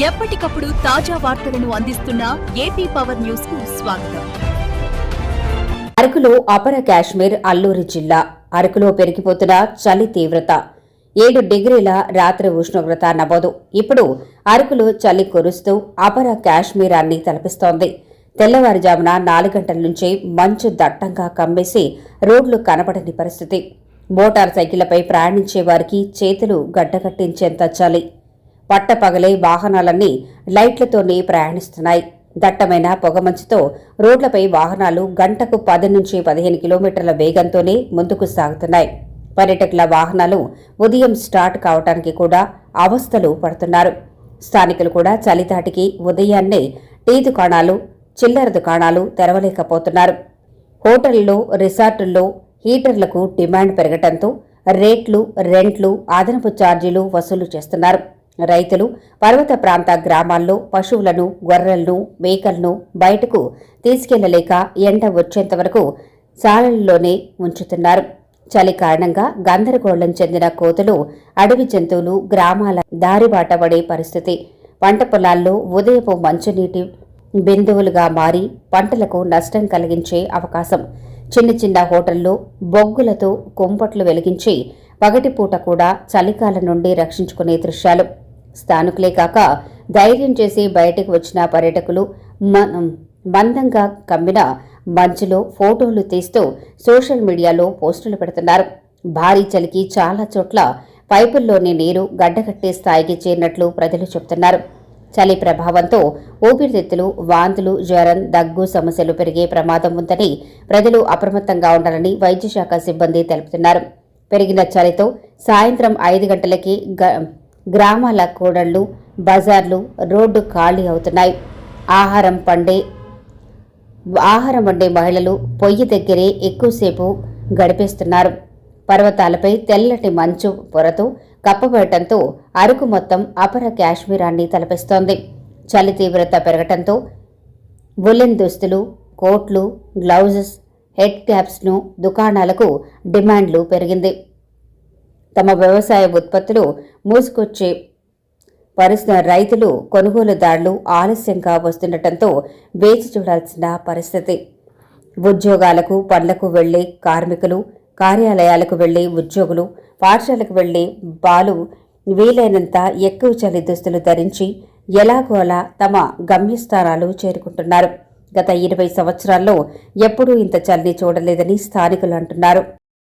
ఎప్పటికప్పుడు తాజా వార్తలను అందిస్తున్న ఏపీ పవర్ న్యూస్కు స్వాగతం. అరకులో అపర కాశ్మీర్ అల్లూరి జిల్లా. అరకులో పెరిగిపోతున్న చలి తీవ్రత. ఏడు డిగ్రీల రాత్రి ఉష్ణోగ్రత నమోదు. ఇప్పుడు అరకులో చలి కురుస్తూ అపర కాశ్మీరాన్ని తలపిస్తోంది. తెల్లవారుజామున నాలుగు గంటల నుంచే మంచు దట్టంగా కమ్మేసి రోడ్లు కనపడని పరిస్థితి. మోటార్ సైకిళ్ళపై ప్రయాణించే వారికి చేతులు గడ్డకట్టించేంత చలి. పట్టపగలే వాహనాలన్నీ లైట్లతోనే ప్రయాణిస్తున్నాయి. దట్టమైన పొగమంచుతో రోడ్లపై వాహనాలు గంటకు పది నుంచి పదిహేను కిలోమీటర్ల వేగంతోనే ముందుకు సాగుతున్నాయి. పర్యాటకుల వాహనాలు ఉదయం స్టార్ట్ కావటానికి కూడా అవస్థలు పడుతున్నారు. స్థానికులు కూడా చలితాటికి ఉదయాన్నే టీ దుకాణాలు చిల్లర దుకాణాలు తెరవలేకపోతున్నారు. హోటళ్ళలో రిసార్టుల్లో హీటర్లకు డిమాండ్ పెరగటంతో రేట్లు రెంట్లు అదనపు ఛార్జీలు వసూలు చేస్తున్నారు. రైతులు పర్వత ప్రాంత గ్రామాల్లో పశువులను గొర్రెలను మేకలను బయటకు తీసుకెళ్ళలేక ఎండ వచ్చేంత వరకు శాలల్లోనే ఉంచుతున్నారు. చలి కారణంగా గందరగోళం చెందిన కోతులు అడవి జంతువులు గ్రామాల దారిబాట పడే పరిస్థితి. పంట పొలాల్లో ఉదయపు మంచునీటి బిందువులుగా మారి పంటలకు నష్టం కలిగించే అవకాశం. చిన్న చిన్న హోటల్లో బొగ్గులతో కుంపట్లు వెలిగించి పగటిపూట కూడా చలికాలం నుండి రక్షించుకునే దృశ్యాలు. స్థానికులే కాక ధైర్యం చేసి బయటకు వచ్చిన పర్యాటకులు మందంగా కమ్మిన మంచులో ఫోటోలు తీస్తూ సోషల్ మీడియాలో పోస్టులు పెడుతున్నారు. భారీ చలికి చాలా చోట్ల పైపుల్లోని నీరు గడ్డకట్టే స్థాయికి చేరినట్లు ప్రజలు చెబుతున్నారు చలి ప్రభావంతో ఊపిరితిత్తులు వాంతులు జ్వరం దగ్గు సమస్యలు పెరిగే ప్రమాదం ఉందని ప్రజలు అప్రమత్తంగా ఉండాలని వైద్యశాఖ సిబ్బంది తెలుపుతున్నారు. పెరిగిన చలితో సాయంత్రం ఐదు గంటలకి గ- గ్రామాల కూడళ్ళు బజార్లు రోడ్డు ఖాళీ అవుతున్నాయి. ఆహారం పండే ఆహారం వండే మహిళలు పొయ్యి దగ్గరే ఎక్కువసేపు గడిపేస్తున్నారు. పర్వతాలపై తెల్లటి మంచు పొరతో కప్పబడటంతో అరకు మొత్తం అపర కాశ్మీరాన్ని తలపిస్తోంది. చలి తీవ్రత పెరగటంతో వులెన్ దుస్తులు కోట్లు గ్లౌజెస్ హెడ్ క్యాప్స్ను దుకాణాలకు డిమాండ్లు పెరిగింది. తమ వ్యవసాయ ఉత్పత్తులు మూసుకొచ్చే పరిస్థితి రైతులు కొనుగోలుదారులు ఆలస్యంగా వస్తుండటంతో వేచి చూడాల్సిన పరిస్థితి. ఉద్యోగాలకు పనులకు వెళ్ళే కార్మికులు కార్యాలయాలకు వెళ్ళే ఉద్యోగులు పాఠశాలకు వెళ్ళే బాలు వీలైనంత ఎక్కువ చలి దుస్తులు ధరించి ఎలాగోలా తమ గమ్యస్థానాలు చేరుకుంటున్నారు. గత ఇరవై సంవత్సరాల్లో ఎప్పుడూ ఇంత చల్లి చూడలేదని స్థానికులు అంటున్నారు.